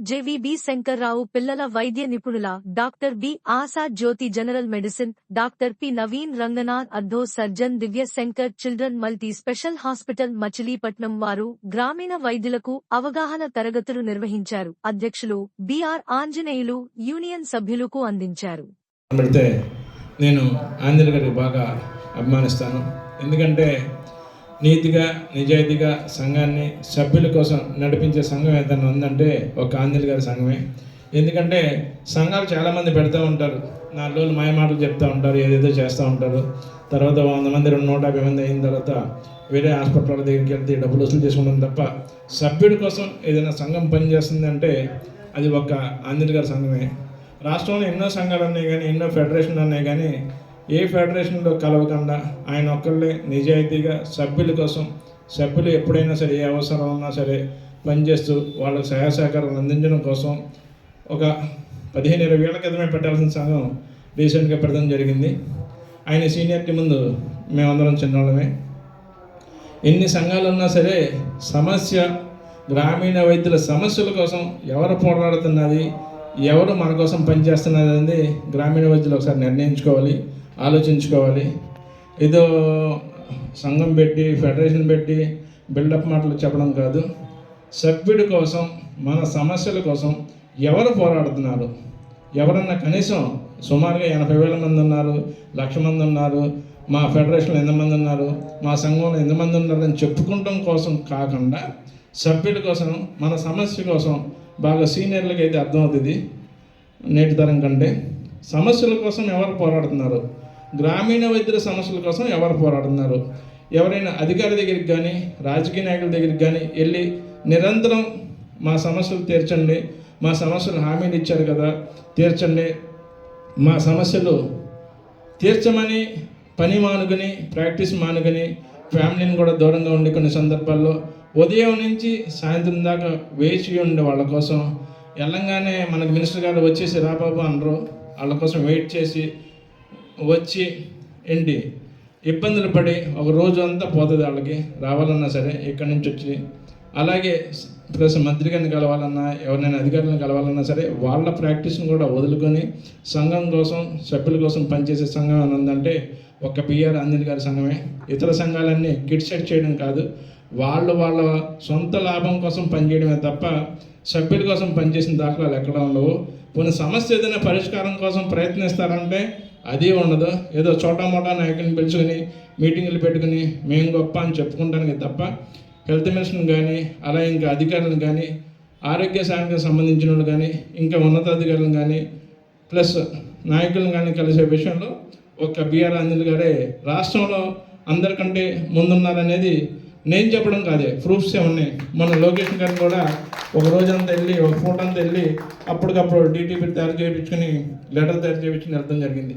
Doctor జెవిబి Shankarrao పిల్లల వైద్య నిపుణుల doctor B Asha Jyoti general medicine doctor P Naveen Ranganath ortho surgeon Divya Shankar children multi special hospital Machilipatnam వారు గ్రామీణ వైద్యులకు అవగాహన తరగతులు నిర్వహించారు. అధ్యక్షులు బిఆర్ ఆంజనేయులు యూనియన్ సభ్యులకు అందించారు. నేను బాగా అభిమానిస్తాను. ఎందుకంటే నీతిగా నిజాయితీగా సంఘాన్ని సభ్యుల కోసం నడిపించే సంఘం ఏదైనా ఉందంటే ఒక ఆంజనేయ గారి సంఘమే. ఎందుకంటే సంఘాలు చాలామంది పెడతా ఉంటారు. నాలుగు రోజులు మాయ మాటలు చెప్తూ ఉంటారు ఏదేదో చేస్తూ ఉంటారు. తర్వాత వంద మంది రెండు నూట యాభై మంది అయిన తర్వాత వేరే హాస్పిటల్ దగ్గరికి వెళ్తే డబ్బులు వసూలు చేసుకుంటాం తప్ప సభ్యుడి కోసం ఏదైనా సంఘం పనిచేస్తుంది అంటే అది ఒక ఆంజనేయ గారి సంఘమే. రాష్ట్రంలో ఎన్నో సంఘాలు ఉన్నాయి కానీ ఎన్నో ఫెడరేషన్లు ఉన్నాయి కానీ ఏ ఫెడరేషన్లో కలవకుండా ఆయన ఒక్కళ్ళే నిజాయితీగా సభ్యుల కోసం సభ్యులు ఎప్పుడైనా సరే ఏ అవసరం ఉన్నా సరే పనిచేస్తూ వాళ్ళకు సహాయ సహకారం అందించడం కోసం ఒక పదిహేను ఇరవై ఏళ్ళ క్రితమే పెట్టాల్సిన సంఘం రీసెంట్గా పెట్టడం జరిగింది. ఆయన సీనియారిటీ ముందు మేమందరం చిన్నవాళ్ళమే ఎన్ని సంఘాలు ఉన్నా సరే సమస్య గ్రామీణ వైద్యుల సమస్యల కోసం ఎవరు పోరాడుతున్నది ఎవరు మన కోసం పనిచేస్తున్నది అనేది గ్రామీణ వైద్యులు ఒకసారి నిర్ణయించుకోవాలి. ఆలోచించుకోవాలి. ఏదో సంఘం పెట్టి ఫెడరేషన్ పెట్టి బిల్డప్ మాటలు చెప్పడం కాదు. సభ్యుడి కోసం మన సమస్యల కోసం ఎవరు పోరాడుతున్నారు? ఎవరన్నా కనీసం సుమారుగా ఎనభై వేల మంది ఉన్నారు లక్ష మంది ఉన్నారు మా ఫెడరేషన్లో ఎంతమంది ఉన్నారు మా సంఘంలో ఎంతమంది ఉన్నారని చెప్పుకుంటాం కోసం కాకుండా సభ్యుల కోసం మన సమస్య కోసం బాగా సీనియర్లకి అయితే అర్థమవుతుంది. నేటి తరం కంటే సమస్యల కోసం ఎవరు పోరాడుతున్నారు? గ్రామీణ వైద్యుల సమస్యల కోసం ఎవరు పోరాడుతున్నారు? ఎవరైనా అధికారి దగ్గరికి కానీ రాజకీయ నాయకుల దగ్గరికి కానీ వెళ్ళి నిరంతరం మా సమస్యలు తీర్చండి మా సమస్యలు హామీలు ఇచ్చారు కదా తీర్చండి. మా సమస్యలు తీర్చమని పని మానుకొని ప్రాక్టీస్ మానుకొని ఫ్యామిలీని కూడా దూరంగా ఉండి కొన్ని సందర్భాల్లో ఉదయం నుంచి సాయంత్రం దాకా వేచి ఉండే వాళ్ళ కోసం వెళ్ళంగానే మనకు మినిస్టర్ గారు వచ్చేసి రాబాబు అనరు. వాళ్ళ కోసం వెయిట్ చేసి వచ్చి ఏంటి ఇబ్బందులు పడి ఒక రోజు అంతా పోతుంది వాళ్ళకి రావాలన్నా సరే ఇక్కడి నుంచి వచ్చి. అలాగే ప్లస్ మంత్రి గారిని కలవాలన్నా ఎవరినైనా అధికారులను కలవాలన్నా సరే వాళ్ళ ప్రాక్టీస్ని కూడా వదులుకొని సంఘం కోసం సభ్యుల కోసం పనిచేసే సంఘం అని ఉందంటే ఒక పిఆర్ అంజలి గారి సంఘమే. ఇతర సంఘాలన్నీ కిట్ సెట్ చేయడం కాదు. వాళ్ళు వాళ్ళ సొంత లాభం కోసం పనిచేయడమే తప్ప సభ్యుల కోసం పనిచేసిన దాఖలాలు ఎక్కడ ఉండవు. కొన్ని సమస్య ఏదైనా పరిష్కారం కోసం ప్రయత్నిస్తారంటే అది ఉండదు. ఏదో చోటా మోటా నాయకుని పిలుచుకొని మీటింగులు పెట్టుకుని మేము గొప్ప అని చెప్పుకుంటానికి తప్ప హెల్త్ మినిస్టర్ని కానీ అలా ఇంకా అధికారులను కానీ ఆరోగ్య శాఖకు సంబంధించిన వాళ్ళు కానీ ఇంకా ఉన్నతాధికారులను కానీ ప్లస్ నాయకులను కానీ కలిసే విషయంలో ఒక బిఆర్ అంజలి గారే రాష్ట్రంలో అందరికంటే ముందున్నారనేది నేను చెప్పడం కాదే ప్రూఫ్స్ ఉన్నాయి మన లోకేష్ గారిని కూడా ఒక రోజంతా వెళ్ళి ఒక ఫోటో అంతా వెళ్ళి అప్పటికప్పుడు డీటీపీ తయారు చేయించుకొని లెటర్ తయారు చేయించుకుని వెళ్ళడం జరిగింది.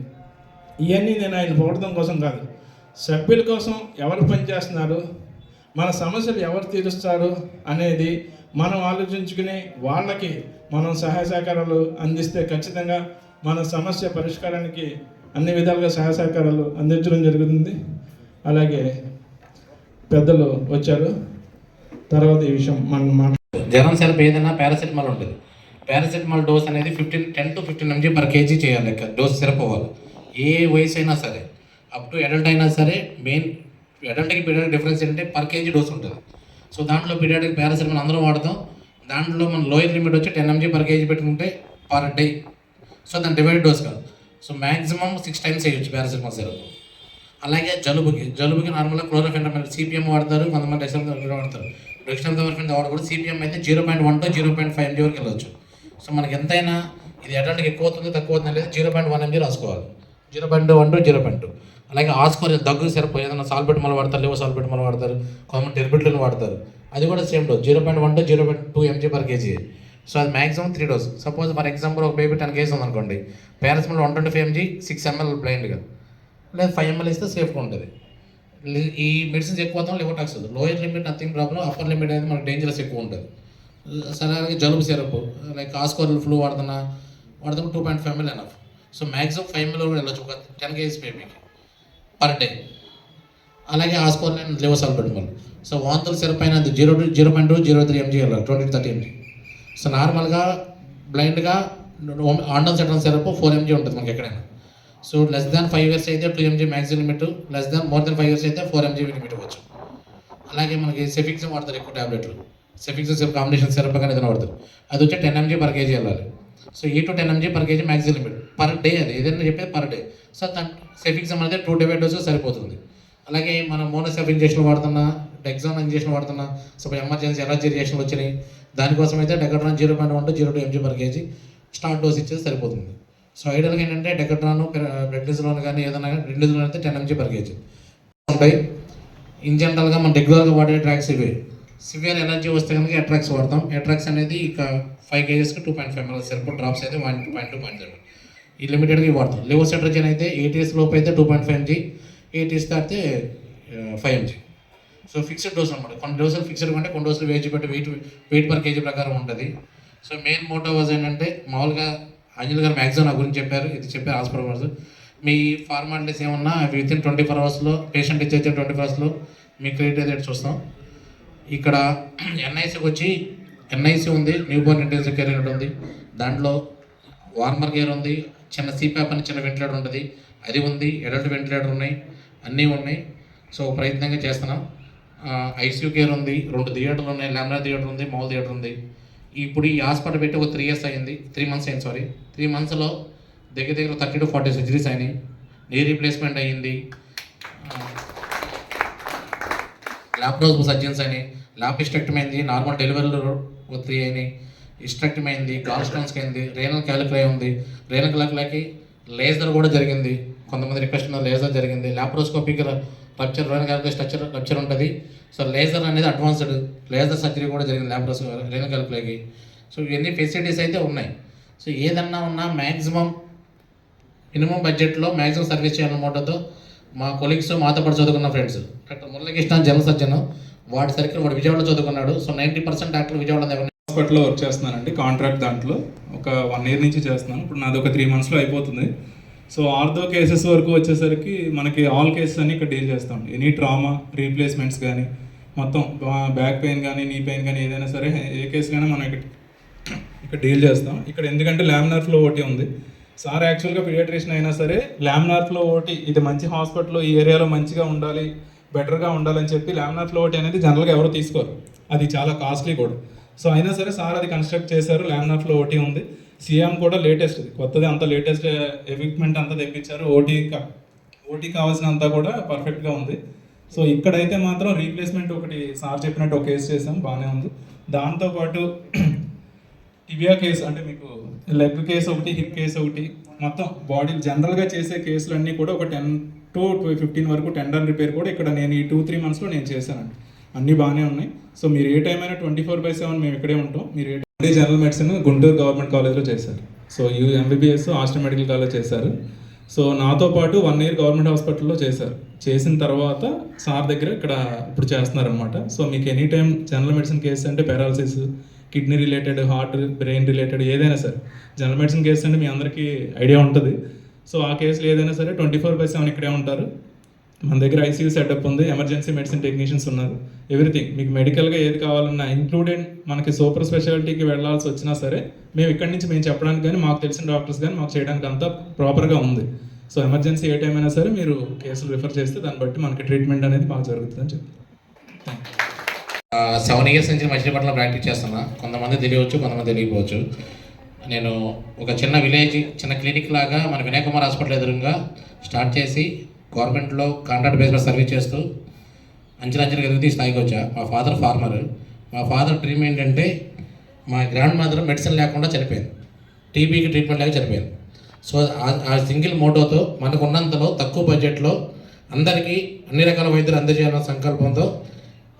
ఇవన్నీ నేను ఆయన పోవడం కోసం కాదు. సభ్యుల కోసం ఎవరు పనిచేస్తున్నారు? మన సమస్యలు ఎవరు తీరుస్తారు? అనేది మనం ఆలోచించుకుని వాళ్ళకి మనం సహాయ సహకారాలు అందిస్తే ఖచ్చితంగా మన సమస్య పరిష్కారానికి అన్ని విధాలుగా సహాయ సహకారాలు అందించడం జరుగుతుంది. అలాగే పెద్దలు వచ్చారు. తర్వాత ఈ విషయం మనం మాట జ్వరం సెలపు ఏదైనా పారాసెటమాల్ ఉంటుంది. పారాసెటమాల్ డోస్ అనేది fifteen ten to fifteen MG per KG చేయాలి లెక్క డోస్ సిరప్ అవ్వాలి ఏ వయసు అయినా సరే అప్ టు అడల్ట్ అయినా సరే మెయిన్ అడల్ట్కి పీరియాడిక్ డిఫరెన్స్ ఏంటంటే పర్ కేజీ డోస్ ఉంటుంది. సో దాంట్లో పీరియాడిక్ పారాసెటమాల్ అందరం వాడతాం. దాంట్లో మన లోయర్ లిమిట్ వచ్చి టెన్ ఎంజీ పర్ కేజీ పెట్టుకుంటే పర్ డే. సో దాని డివైడ్ డోస్ కాదు. సో మ్యాక్సిమం సిక్స్ టైమ్స్ వేయచ్చు పారాసెటమాల్ సిరప్. అలాగే జలుబుకి జలుబుకి నార్మల్గా క్లోరోఫెనమల్ సిపిఎం వాడతారు కొంతమంది డెక్సల్ వాడతారు. డెక్సల్ వాడు కూడా సిపిఎం అయితే zero point one to zero point five MG వరకు వెళ్ళొచ్చు. సో మనకి ఎంతైనా ఇది అడల్ట్కి ఎక్కువ అవుతుంది తక్కువ అవుతుంది అనేది జీరో పాయింట్ వన్ ఎంజీ రాసుకోవాలి. Zero point one to zero point two అలాగే ఆస్కోర్ దగ్గు సిరప్ ఏదైనా సాల్బెట్ మళ్ళీ వాడతారు లేవో సాల్బెట్ మళ్ళీ వాడతారు కొంతమంది టెర్బిట్లను వాడతారు. అది కూడా same dose zero point one to zero point two MG per KG so అది maximum three dose suppose for example ఒక బేబీ టెన్ కేజీ ఉందనుకోండి మళ్ళీ one twenty five MG six ML బ్లైండ్గా లేదా ఫైవ్ ఎంఎల్ ఇస్తే సేఫ్గా ఉంటుంది. ఈ మెడిసిన్స్ ఎక్కువ అవుతాం liver tox lower limit nothing problem upper limit అనేది మనకు డేంజరస్ ఎక్కువ ఉంటుంది. సరే జలుబు సిరప్ లైక్ ఆస్కోరల్ ఫ్లూ వాడుతున్నా వాడుతున్నా two point five ML enough so maximum five ML కూడా వెళ్ళొచ్చు. ఒక టెన్ కేజీస్ బేబీకి పర్ డే అలాగే ఆస్కోర్ లివర్ సాల్బెటమల్ సో వాంతుల సిరప్ అయిన zero two zero point two zero three MG వెళ్ళాలి ట్వంటీ థర్టీ ఎంజీ సో నార్మల్గా బ్లైండ్గా ఆండల్ సెటల్ సిరప్ ఫోర్ ఎంజీ ఉంటుంది మనకి ఎక్కడైనా. So less than five years అయితే two MG maximum limit less than more than five years అయితే ఫోర్ ఎంజీ లిమిట్ ఇవ్వచ్చు. అలాగే మనకి సెఫిక్స్ వాడతారు ఎక్కువ ట్యాబ్లెట్లు సెఫిక్స్ కాంబినేషన్ సిరప్ కానీ ఏదైనా వాడతారు. అది వచ్చి టెన్ ఎంజీ పర్ కేజీ వెళ్ళాలి. సో ఈ to ten MG per KG maximum limit per day అది. ఏదైనా చెప్పేది పర్ డే సో దాని సెఫిక్స్ అనేది టూ డివైడ్ డోస్ సరిపోతుంది. అలాగే మనం మోనోసెఫ్ ఇంజెక్షన్ వాడుతున్నా డెక్సాన్ ఇంజెక్షన్ వాడుతున్నా సో ఎమర్జెన్సీ ఎలర్జీ రియాక్షన్ వచ్చినాయి దానికోసం అయితే డెకట్రాన్ zero point one to zero two MG per KG start dose ఇచ్చేది సరిపోతుంది. సో ఐడియల్గా ఏంటంటే డెకట్రాన్ బ్రెడ్నిజ్లోన్ కానీ ఏదైనా బ్రెడ్నిజ్లోన్ అయితే టెన్ ఎంజీ పర్ కేజీ ఉంటాయి. ఇన్ జనరల్గా మనం రెగ్యులర్గా వాడే ట్రాక్స్ ఇవే. సివియర్ ఎనర్జీ వస్తే కనుక ఎట్రాక్స్ వాడతాం. ఎట్రాక్స్ అనేది ఇక ఫైవ్ కేజెస్కి టూ పాయింట్ ఫైవ్ ఎంఎల్ సరిపో డ్రాప్స్ అయితే one point two point zero ఈ లిమిటెడ్గా వాడతాం. వాడతాం లివోసెట్రజన్ అయితే ఎయిటీఎస్ లోపు అయితే టూ పాయింట్ ఫైవ్ ఎంజీ ఎయిటీఎస్ అయితే five MG so fixed dose అనమాట కొన్ని డోసులు ఫిక్స్డ్ అంటే కొన్ని డోసులు వేచి పెట్టి వెయిట్ వెయిట్ పర్ కేజీ ప్రకారం ఉంటుంది. సో మెయిన్ మోటో వాజ్ ఏంటంటే మామూలుగా అంజలి గారు మ్యాక్సిమం నా గురించి చెప్పారు. ఇది చెప్పారు హాస్పిటల్ వర్స్ మీ ఫార్మాలిటీస్ ఏమన్నా విత్ ఇన్ ట్వంటీ ఫోర్ అవర్స్లో పేషెంట్ ఇచ్చే ట్వంటీ ఫోర్ అవర్స్లో మీ క్రెడిట్ చూస్తాం. ఇక్కడ ఎన్ఐసికి వచ్చి ఎన్ఐసి ఉంది new born intensive care unit ఉంది. దాంట్లో వార్మర్ కేర్ ఉంది చిన్న సిప్యాప్ అని చిన్న వెంటిలేటర్ ఉంటుంది. అది ఉంది అడల్ట్ వెంటిలేటర్ ఉన్నాయి అన్నీ ఉన్నాయి. సో ప్రయత్నంగా చేస్తున్నాం. ఐసీయూ కేర్ ఉంది రెండు థియేటర్లు ఉన్నాయి లామినా థియేటర్ ఉంది మామూలు థియేటర్ ఉంది. ఇప్పుడు ఈ హాస్పిటల్ పెట్టి ఒక త్రీ ఇయర్స్ అయింది త్రీ మంత్స్ అయింది సారీ త్రీ మంత్స్లో దగ్గర దగ్గర థర్టీ టు ఫార్టీ సర్జరీస్ అయినాయి. నీ రీప్లేస్మెంట్ అయ్యింది. ల్యాప్రోస్ సర్జన్స్ అయినాయి. ల్యాపిస్టెక్టమీ అయింది నార్మల్ డెలివరీలు త్రీ అయినాయి. ఇస్ట్రక్టమ్ అయింది గాల్ స్టోన్స్కి అయింది రేనల్ క్యాలిక్యులై ఉంది. రేనల్ క్యాలిక్యులైకి లేజర్ కూడా జరిగింది. కొంతమంది రిక్వెస్ట్ ఉన్న లేజర్ జరిగింది. Laparoscopic rupture renal calculi stricture rupture ఉంటుంది. సో లేజర్ అనేది అడ్వాన్స్డ్ లేజర్ సర్జరీ కూడా జరిగింది ల్యాప్రోస్ రేనల్ సో ఇవన్నీ ఫెసిలిటీస్ అయితే ఉన్నాయి. సో ఏదన్నా ఉన్నా మ్యాక్సిమం మినిమం బడ్జెట్లో మ్యాక్సిమం సర్వీస్ చేయాలన్న మా కొలీగ్స్ మాతో పాటు చదువుకున్న friends doctor Muralikrishna general surgeon వాడి సర్కిల్ వాడు విజయవాడలో చదువుకున్నాడు. So ninety percent doctor Vijayawada హాస్పిటల్లో వర్క్ చేస్తున్నానండి కాంట్రాక్ట్ దాంట్లో. ఒక వన్ ఇయర్ నుంచి చేస్తున్నాను. ఇప్పుడు నాది ఒక త్రీ మంత్స్లో అయిపోతుంది. సో ఆర్థో కేసెస్ వరకు వచ్చేసరికి మనకి ఆల్ కేసెస్ అన్ని ఇక్కడ డీల్ చేస్తాం. ఎనీ ట్రామా రీప్లేస్మెంట్స్ కానీ మొత్తం బ్యాక్ పెయిన్ కానీ నీ పెయిన్ కానీ ఏదైనా సరే ఏ కేసు కానీ మనం ఇక్కడ ఇక్కడ డీల్ చేస్తాం. ఇక్కడ ఎందుకంటే లామినార్ ఫ్లో ఒకటి ఉంది. సార్ యాక్చువల్గా పీడియాట్రిషన్ అయినా సరే లామినార్ ఫ్లో ఒకటి ఇది మంచి హాస్పిటల్ ఈ ఏరియాలో మంచిగా ఉండాలి బెటర్గా ఉండాలని చెప్పి లామినార్ ఫ్లో ఒకటి అనేది జనరల్గా ఎవరు తీసుకోరు. అది చాలా కాస్ట్లీ కూడా. సో అయినా సరే సార్ అది కన్స్ట్రక్ట్ చేశారు లామినార్ ఫ్లో ఒకటి ఉంది. సిఎం కూడా లేటెస్ట్ కొత్తది అంత లేటెస్ట్ ఎక్విప్మెంట్ అంతా తెప్పించారు. ఓటీ ఓటీ కావాల్సినంత కూడా పర్ఫెక్ట్గా ఉంది. సో ఇక్కడైతే మాత్రం రీప్లేస్మెంట్ ఒకటి సార్ చెప్పినట్టు ఒక కేసు చేసాం బాగానే ఉంది. దాంతోపాటు టిబియా కేసు అంటే మీకు లెగ్ కేసు ఒకటి హిప్ కేసు ఒకటి మొత్తం బాడీ జనరల్గా చేసే కేసులు అన్నీ కూడా ఒక టెన్ టు ఫిఫ్టీన్ వరకు టెండర్ రిపేర్ కూడా ఇక్కడ నేను ఈ టూ త్రీ మంత్స్లో నేను చేశానండి. అన్నీ బాగానే ఉన్నాయి. సో మీరు ఏ టైం అయినా ట్వంటీ ఫోర్ బై సెవెన్ మేము ఇక్కడే ఉంటాం. మీరు ఏ time general medicine Guntur government కాలేజ్లో చేశారు. So you MBBS Aster medical college చేశారు. సో నాతో పాటు వన్ ఇయర్ గవర్నమెంట్ హాస్పిటల్లో చేశారు. చేసిన తర్వాత సార్ దగ్గర ఇక్కడ ఇప్పుడు చేస్తున్నారనమాట సో మీకు any time general medicine case అంటే paralysis kidney related heart brain related ఏదైనా సరే. జనరల్ మెడిసిన్ కేసు అంటే మీ అందరికీ ఐడియా ఉంటుంది. సో ఆ కేసులు ఏదైనా సరే ట్వంటీ ఫోర్ బై సెవెన్ ఇక్కడే ఉంటారు. మన దగ్గర ఐసీయూ సెటప్ ఉంది ఎమర్జెన్సీ మెడిసిన్ టెక్నీషియన్స్ ఉన్నారు. ఎవ్రీథింగ్ మీకు మెడికల్గా ఏది కావాలన్నా ఇంక్లూడెడ్ మనకి సూపర్ స్పెషాలిటీకి వెళ్ళాల్సి వచ్చినా సరే మేము ఇక్కడి నుంచి మేము చెప్పడానికి కానీ మాకు తెలిసిన డాక్టర్స్ కానీ మాకు చేయడానికి అంతా ప్రాపర్గా ఉంది. సో ఎమర్జెన్సీ ఏ టైం అయినా సరే మీరు కేసులు రిఫర్ చేస్తే దాన్ని బట్టి మనకి ట్రీట్మెంట్ అనేది బాగా జరుగుతుందని చెప్పి. సెవెన్ ఇయర్స్ నుంచి మచిలీపట్నంలో ప్రాక్టీస్ చేస్తున్నా. కొంతమంది తెలియవచ్చు కొంతమంది తెలియకపోవచ్చు. నేను ఒక చిన్న విలేజ్ చిన్న క్లినిక్ లాగా మన వినయ్ కుమార్ హాస్పిటల్ ఎదురుగా స్టార్ట్ చేసి గవర్నమెంట్లో కాంట్రాక్ట్ బేస్లో సర్వీస్ చేస్తూ అంచనా ఎదుగుతూ ఈ స్థాయికి వచ్చా. మా ఫాదర్ ఫార్మర్. మా ఫాదర్ డ్రీమ్ ఏంటంటే మా గ్రాండ్ మదర్ మెడిసిన్ లేకుండా చనిపోయింది. టీబీకి ట్రీట్మెంట్ లేక చనిపోయింది. సో ఆ- సింగిల్ మోటోతో మనకు ఉన్నంతలో తక్కువ బడ్జెట్లో అందరికీ అన్ని రకాల వైద్యులు అందజేయాలన్న సంకల్పంతో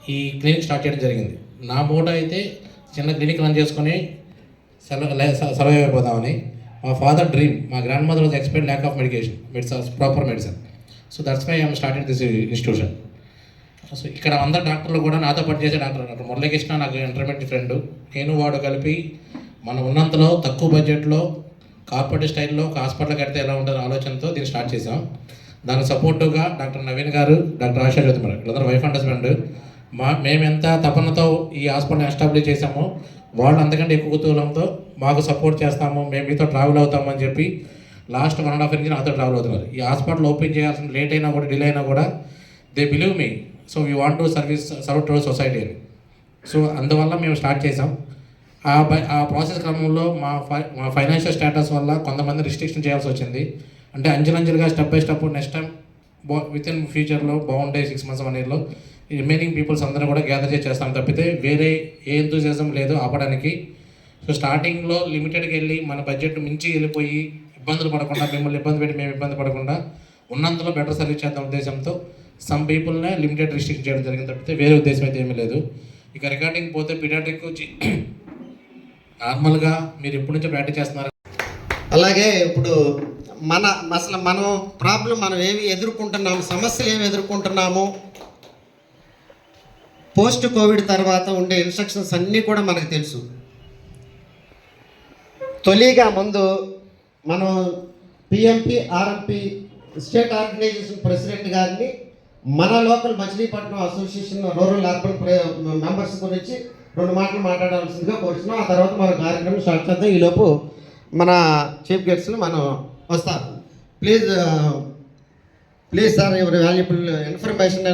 ఈ క్లినిక్ స్టార్ట్ చేయడం జరిగింది. నా మోటో అయితే చిన్న క్లినిక్ రన్ చేసుకొని సర్వైవ్ అయిపోదామని మా ఫాదర్ డ్రీమ్ మా grandmother was expect lack of medication medicine proper medicine. So that's why I'm started this institution so ఇక్కడ అందరు డాక్టర్లు కూడా నాతో పాటు చేసే డాక్టర్ డాక్టర్ మురళీకృష్ణ నాకు ఇంటర్మీడియట్ ఫ్రెండ్ నేను వాడు కలిపి మనం ఉన్నంతలో తక్కువ బడ్జెట్లో కార్పొరేట్ స్టైల్లో ఒక హాస్పిటల్ కడితే ఎలా ఉంటుందో ఆలోచనతో దీన్ని స్టార్ట్ చేసాం దానికి సపోర్టివ్గా doctor Naveen garu doctor Asha Jyothi madam వీళ్ళందరూ వైఫ్ అండ్ హస్బెండ్ మా మేము ఎంత తపనతో ఈ హాస్పిటల్ ఎస్టాబ్లిష్ చేసామో వాళ్ళు అంతకంటే ఎక్కువ కుతూహలంతో మాకు సపోర్ట్ చేస్తాము మేము మీతో ట్రావెల్ అవుతామని చెప్పి లాస్ట్ వన్ అండ్ హాఫ్ నుంచి నాతో ట్రావెల్ అవుతున్నారు ఈ హాస్పిటల్ ఓపెన్ చేయాల్సిన లేట్ అయినా కూడా డిలే అయినా కూడా they believe me. So we want to service serve to society అని. సో అందువల్ల మేము స్టార్ట్ చేసాం ఆ ఆ ప్రాసెస్ క్రమంలో మా ఫై మా ఫైనాన్షియల్ స్టేటస్ వల్ల కొంతమంది రిస్ట్రిక్షన్ చేయాల్సి వచ్చింది. అంటే అంచెలంచెలుగా step by step next time బా విత్ ఇన్ ఫ్యూచర్లో బాగుండే సిక్స్ మంత్స్ వన్ ఇయర్లో ఈ రిమైనింగ్ పీపుల్స్ అందరూ కూడా గ్యాదర్ చేసి చేస్తాం తప్పితే వేరే ఏ ఎంతూజియాజం లేదు ఆపడానికి. సో స్టార్టింగ్లో లిమిటెడ్కి వెళ్ళి మన బడ్జెట్ మించి వెళ్ళిపోయి ఇబ్బందులు పడకుండా మిమ్మల్ని ఇబ్బంది పెట్టి మేము ఇబ్బంది పడకుండా ఉన్నంతలో బెటర్ సర్వీస్ చేద్దాం ఉద్దేశంతో సమ్ పీపుల్నే లిమిటెడ్ రిస్ట్రిక్ట్ చేయడం జరిగింది తప్పితే వేరే ఉద్దేశం అయితే ఏమీ లేదు. ఇక రికార్డింగ్ పోతే పిడాటిక్ నార్మల్గా మీరు ఎప్పటి నుంచో ప్రాక్టీస్ చేస్తున్నారు. అలాగే ఇప్పుడు మన అసలు మనం ప్రాబ్లం మనం ఏమి ఎదుర్కొంటున్నాము సమస్యలు ఏమి ఎదుర్కొంటున్నాము పోస్ట్ కోవిడ్ తర్వాత ఉండే ఇన్స్ట్రక్షన్స్ అన్నీ కూడా మనకు తెలుసు. తొలిగా ముందు మనం PMP RMP state organization president గారిని మన local Machilipatnam association rural urban members గురించి రెండు మాటలు మాట్లాడాల్సిందిగా కోరుతున్నాం ఆ తర్వాత మన కార్యక్రమం స్టార్ట్ చేద్దాం. ఈలోపు మన చీఫ్ గెస్ట్లు మనం వస్తాం. Please please sir your valuable information